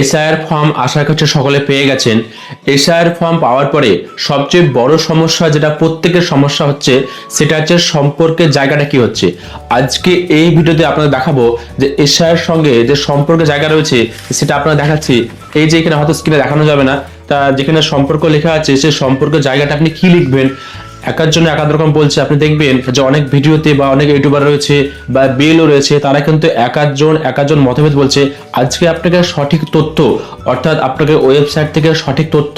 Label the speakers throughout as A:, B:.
A: SIR form আশা করছে সকলে পেয়ে গেছেন। এসআইআর ফর্ম পাওয়ার পরে সবচেয়ে বড় সমস্যা যেটা প্রত্যেকের সমস্যা হচ্ছে, সেটা হচ্ছে সম্পর্কের জায়গাটা কি হচ্ছে। আজকে এই ভিডিওতে আপনাদের দেখাবো যে এসআইআর সঙ্গে যে সম্পর্কের জায়গা রয়েছে, সেটা আপনারা দেখাচ্ছি। এই যে এখানে হয়তো স্ক্রিনে দেখানো যাবে না, তা যেখানে সম্পর্ক লেখা আছে, সেই সম্পর্কের জায়গাটা আপনি কি লিখবেন? একার জন্য একাদ রকম বলছে, আপনি দেখবেন যে অনেক ভিডিওতে বা অনেক ইউটিউবার রয়েছে বা বিএলও রয়েছে, তারা কিন্তু একাধজন একাধজন মতভেদ বলছে, আজকে আপনাকে সঠিক তথ্য, অর্থাৎ আপনাকে ওয়েবসাইট থেকে সঠিক তথ্য,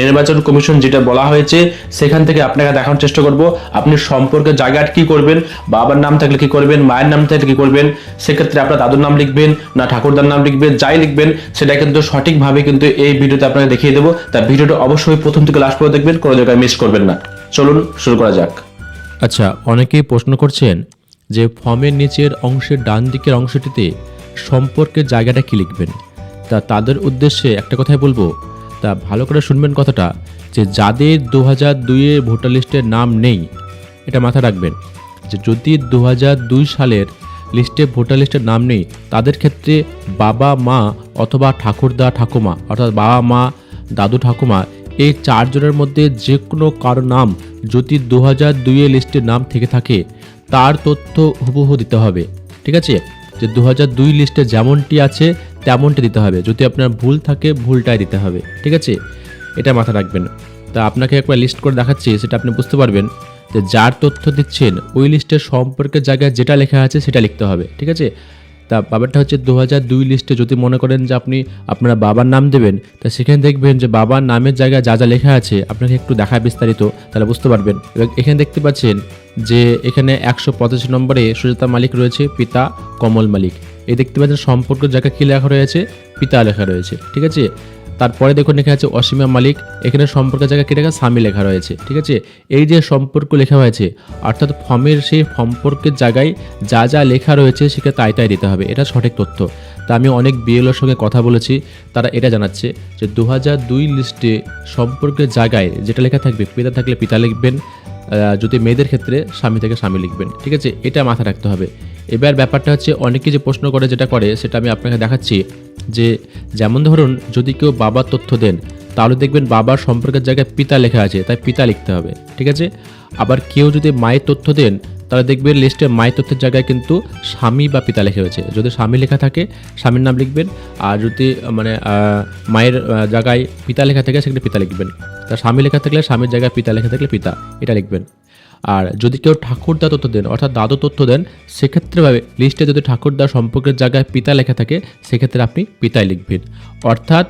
A: নির্বাচন কমিশন যেটা বলা হয়েছে, সেখান থেকে আপনাকে দেখানোর চেষ্টা করব। আপনি সম্পর্কের জায়গাটা কি করবেন, বাবার নাম থাকলে কি করবেন, মায়ের নাম থাকলে কি করবেন, সেক্ষেত্রে আপনার দাদুর নাম লিখবেন, না ঠাকুরদার নাম লিখবেন, যাই লিখবেন, সেটা কিন্তু সঠিকভাবে কিন্তু এই ভিডিওতে আপনাকে দেখিয়ে দেবো। তা ভিডিওটা অবশ্যই প্রথম থেকে লাস্ট পর্যন্ত দেখবেন, কোনো জায়গায় মিস করবেন না। চলুন শুরু করা যাক।
B: আচ্ছা অনেকেই প্রশ্ন করছেন যে ফর্মের নিচের অংশের ডান দিকের অংশটিতে সম্পর্কের জায়গাটা কি লিখবেন? তা তাদের উদ্দেশ্যে একটা কথাই বলব। তা ভালো করে শুনবেন কথাটা, যে যাদের দু হাজার দুইয়ের ভোটার লিস্টের নাম নেই, এটা মাথায় রাখবেন, যে যদি দু হাজার দুই সালের লিস্টে ভোটার লিস্টের নাম নেই, তাদের ক্ষেত্রে বাবা মা অথবা ঠাকুরদা ঠাকুমা অর্থাৎ বাবা মা দাদু ঠাকুমা এই চারজনের মধ্যে যে কোনো কারও নাম যদি দু হাজার দুইয়ের লিস্টে নাম থেকে থাকে, তার তথ্য হুবহু দিতে হবে, ঠিক আছে? যে দু হাজার দুই লিস্টে যেমনটি আছে, তেমনটি দিতে হবে। যদি আপনার ভুল থাকে, ভুলটাই দিতে হবে, ঠিক আছে? এটা মাথায় রাখবেন। তা আপনাকে একবার লিস্ট করে দেখাচ্ছি, সেটা আপনি বুঝতে পারবেন যে যার তথ্য দিচ্ছেন, ওই লিস্টের সম্পর্কের জায়গায় যেটা লেখা আছে, সেটা লিখতে হবে, ঠিক আছে? তা ব্যাপারটা হচ্ছে দু দুই লিস্টে যদি মনে করেন যে আপনি আপনারা বাবার নাম দেবেন, তা সেখানে দেখবেন যে বাবার নামের জায়গায় যা যা লেখা আছে আপনাকে একটু দেখা বিস্তারিত, তাহলে বুঝতে পারবেন। এবং এখানে দেখতে পাচ্ছেন যে এখানে একশো পঁচাশি নম্বরে সুজাতা মালিক রয়েছে, পিতা কমল মালিক। এই দেখতে পাচ্ছেন সম্পর্কের জায়গায় কী লেখা রয়েছে? পিতা লেখা রয়েছে, ঠিক আছে? তারপরে দেখুন লেখা আছে অসীমা মালিক। এখানে সম্পর্কের জায়গায় কী লেখা স্বামী লেখা রয়েছে, ঠিক আছে? এই যে সম্পর্ক লেখা হয়েছে, অর্থাৎ ফর্মের সেই সম্পর্কের জায়গায় যা যা লেখা রয়েছে সেটা তাই তাই দিতে হবে। এটা সঠিক তথ্য। তা আমি অনেক বিএলওর সঙ্গে কথা বলেছি, তারা এটা জানাচ্ছে যে দু দুই লিস্টে সম্পর্কের জায়গায় যেটা লেখা থাকবে, পিতা থাকলে পিতা লিখবেন যদি মেয়েদের ক্ষেত্রে স্বামী থেকে স্বামী লিখবেন, ঠিক আছে? এটা মাথায় রাখতে হবে। এবার ব্যাপারটা হচ্ছে, অনেকে যে প্রশ্ন করে, যেটা করে, সেটা আমি আপনাকে দেখাচ্ছি। যে যেমন ধরুন যদি কেউ বাবার তথ্য দেন, তাহলে দেখবেন বাবার সম্পর্কের জায়গায় পিতা লেখা আছে, তাই পিতা লিখতে হবে, ঠিক আছে? আবার কেউ যদি মায়ের তথ্য দেন, তাহলে দেখবেন লিস্টে মায়ের তথ্যের জায়গায় কিন্তু স্বামী বা পিতা লেখা হয়েছে। যদি স্বামী লেখা থাকে, স্বামীর নাম লিখবেন, আর যদি মানে মায়ের জায়গায় পিতা লেখা থাকে, সেখানে পিতা লিখবেন। তা স্বামী লেখা থাকলে স্বামীর জায়গায় পিতা লেখা থাকলে পিতা, এটা লিখবেন। আর যদি কেউ ঠাকুরদা তথ্য দেন, অর্থাৎ দাদু তথ্য দেন সেক্ষেত্রেভাবে লিস্টে যদি ঠাকুরদা সম্পর্কের জায়গায় পিতা লেখা থাকে, সেক্ষেত্রে আপনি পিতায় লিখবেন। অর্থাৎ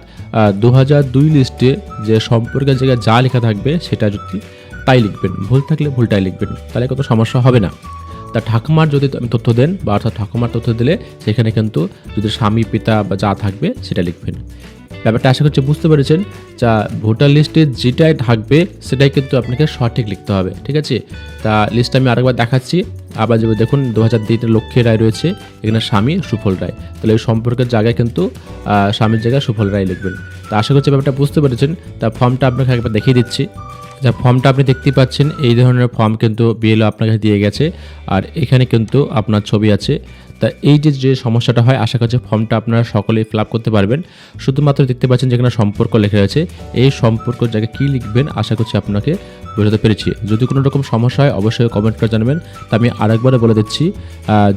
B: দু দুই লিস্টে যে সম্পর্কের জায়গায় যা লেখা থাকবে, সেটা যদি তাই লিখবেন। ভুল থাকলে ভুলটাই লিখবেন। তাহলে কোনো সমস্যা হবে না। তা ঠাকুমার যদি তথ্য দেন, বা অর্থাৎ ঠাকুমার তথ্য দিলে সেখানে কিন্তু যদি স্বামী, পিতা বা যা থাকবে সেটা লিখবেন। ব্যাপারটা আশা করছি বুঝতে পেরেছেন। যা ভোটার লিস্টে যেটাই থাকবে সেটাই কিন্তু আপনাকে সঠিক লিখতে হবে, ঠিক আছে? তা লিস্ট আমি আরেকবার দেখাচ্ছি। আবার যদি দেখুন দু হাজার দুইতে লক্ষ্মী রায় রয়েছে, এখানে স্বামী সুফল রায়। তাহলে এই সম্পর্কের জায়গায় কিন্তু স্বামীর জায়গায় সুফল রায় লিখবেন। তা আশা করছি ব্যাপারটা বুঝতে পেরেছেন। তা ফর্মটা আপনাকে একবার দেখিয়ে দিচ্ছি। যা ফর্মটা আপনি দেখতে পাচ্ছেন, এই ধরনের ফর্ম কিন্তু বিএলও কাছে দিয়ে গেছে। আর এখানে কিন্তু আপনার ছবি আছে। তা এই যে যে সমস্যাটা হয়, আশা করছি ফর্মটা আপনারা সকলেই ফিল করতে পারবেন। শুধুমাত্র দেখতে পাচ্ছেন যেখানে সম্পর্ক লেখা আছে এই সম্পর্ক জায়গায় কী লিখবেন, আশা করছি আপনাকে বোঝাতে পেরেছি। যদি কোনো রকম সমস্যা হয় অবশ্যই কমেন্ট করে জানাবেন। তা আমি আরেকবারে বলে দিচ্ছি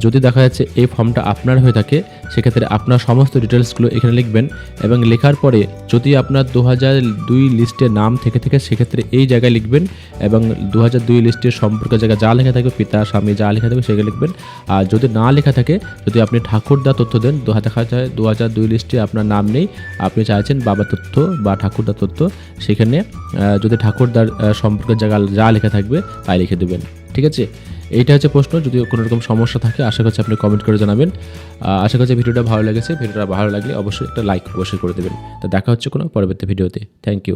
B: যদি দেখা যাচ্ছে এই ফর্মটা আপনার হয়ে থাকে সেক্ষেত্রে আপনার সমস্ত ডিটেলসগুলো এখানে লিখবেন এবং লেখার পরে যদি আপনার দু দুই লিস্টে নাম থেকে থাকে সেক্ষেত্রে এই জায়গায় লিখবেন এবং দু দুই লিস্টের সম্পর্কের জায়গায় যা লেখা থাকবে পিতা স্বামী যা লেখা থাকবে সেগুলো লিখবেন। আর যদি না লেখা থাকে যদি আপনি ঠাকুরদা তথ্য দেন দু দেখা যায় দু দুই লিস্টে আপনার নাম নেই আপনি চাইছেন বাবা তথ্য বা ঠাকুরদা তথ্য সেখানে যদি ঠাকুরদার আহ, সম্পর্কের জায়গা যা লেখা থাকবে তাই লিখে দেবেন, ঠিক আছে? এইটা হচ্ছে প্রশ্ন যদি কোনো রকম সমস্যা থাকে, আশা করছি আপনি কমেন্ট করে জানাবেন। আশা করছি ভিডিওটা ভালো লেগেছে, ভিডিওটা ভালো লাগলে অবশ্যই একটা লাইক অবশ্যই করে দেবেন। তো দেখা হচ্ছে কোনো পরবর্তী ভিডিওতে থ্যাংক ইউ